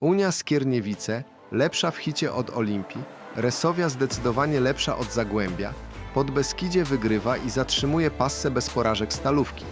Unia Skierniewice lepsza w hicie od Olimpii, Resowia zdecydowanie lepsza od Zagłębia, Podbeskidzie wygrywa i zatrzymuje passę bez porażek Stalówki.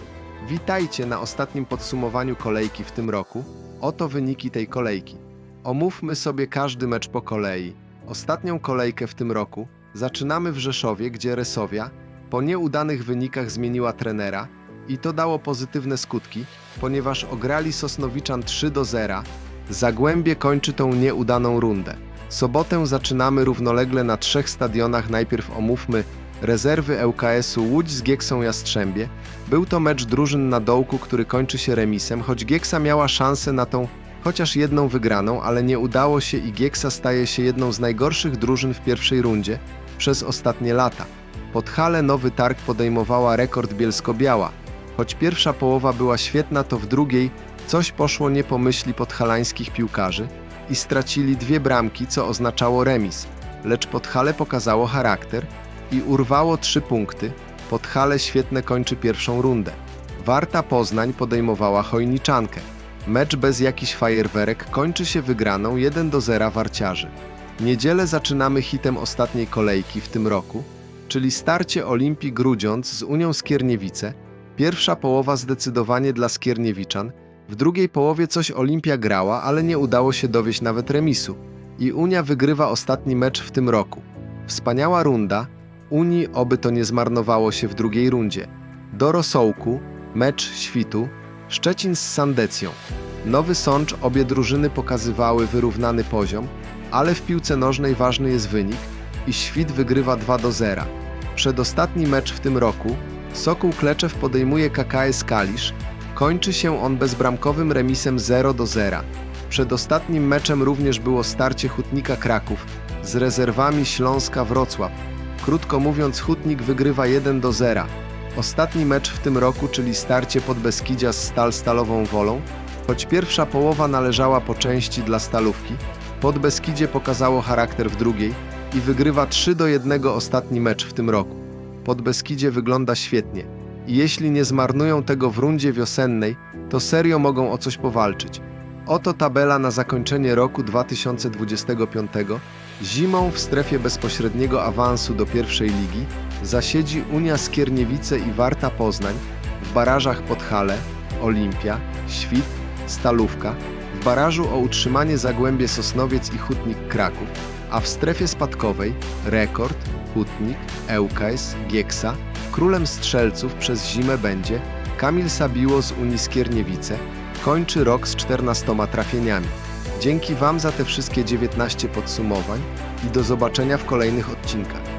Witajcie na ostatnim podsumowaniu kolejki w tym roku. Oto wyniki tej kolejki. Omówmy sobie każdy mecz po kolei. Ostatnią kolejkę w tym roku zaczynamy w Rzeszowie, gdzie Resowia po nieudanych wynikach zmieniła trenera i to dało pozytywne skutki, ponieważ ograli Sosnowiczan 3 do 0. Zagłębie kończy tą nieudaną rundę. Sobotę zaczynamy równolegle na trzech stadionach. Najpierw omówmy rezerwy ŁKS-u Łódź z Gieksą Jastrzębie. Był to mecz drużyn na dołku, który kończy się remisem, choć Gieksa miała szansę na tą chociaż jedną wygraną, ale nie udało się i Gieksa staje się jedną z najgorszych drużyn w pierwszej rundzie przez ostatnie lata. Podhale Nowy Targ podejmowała rekord Bielsko-Biała. Choć pierwsza połowa była świetna, to w drugiej coś poszło nie po myśli podhalańskich piłkarzy i stracili dwie bramki, co oznaczało remis. Lecz Podhale pokazało charakter i urwało trzy punkty. Podhale świetnie kończy pierwszą rundę. Warta Poznań podejmowała Chojniczankę. Mecz bez jakichś fajerwerek kończy się wygraną 1 do 0 warciarzy. Niedzielę zaczynamy hitem ostatniej kolejki w tym roku, czyli starcie Olimpii Grudziądz z Unią Skierniewice. Pierwsza połowa zdecydowanie dla Skierniewiczan, w drugiej połowie coś Olimpia grała, ale nie udało się dowieść nawet remisu. I Unia wygrywa ostatni mecz w tym roku. Wspaniała runda, Unii oby to nie zmarnowało się w drugiej rundzie. Do Rosołku, mecz świtu, Szczecin z Sandecją. Nowy Sącz obie drużyny pokazywały wyrównany poziom, ale w piłce nożnej ważny jest wynik i Świt wygrywa 2 do 0. Przedostatni mecz w tym roku Sokół Kleczew podejmuje KKS Kalisz, kończy się on bezbramkowym remisem 0 do 0. Przedostatnim meczem również było starcie Hutnika Kraków z rezerwami Śląska Wrocław. Krótko mówiąc, Hutnik wygrywa 1 do 0. Ostatni mecz w tym roku, czyli starcie Podbeskidzia z Stal Stalową Wolą, choć pierwsza połowa należała po części dla Stalówki, Podbeskidzie pokazało charakter w drugiej i wygrywa 3 do 1 ostatni mecz w tym roku. Podbeskidzie wygląda świetnie i jeśli nie zmarnują tego w rundzie wiosennej, to serio mogą o coś powalczyć. Oto tabela na zakończenie roku 2025. Zimą w strefie bezpośredniego awansu do pierwszej ligi zasiedzi Unia Skierniewice i Warta Poznań, w barażach Podhale, Olimpia, Świt, Stalówka, w barażu o utrzymanie Zagłębie Sosnowiec i Hutnik Kraków, a w strefie spadkowej Rekord, Hutnik, ŁKS, Gieksa, królem strzelców przez zimę będzie Kamil Sabiło z Unii Skierniewice, kończy rok z 14 trafieniami. Dzięki Wam za te wszystkie 19 podsumowań i do zobaczenia w kolejnych odcinkach.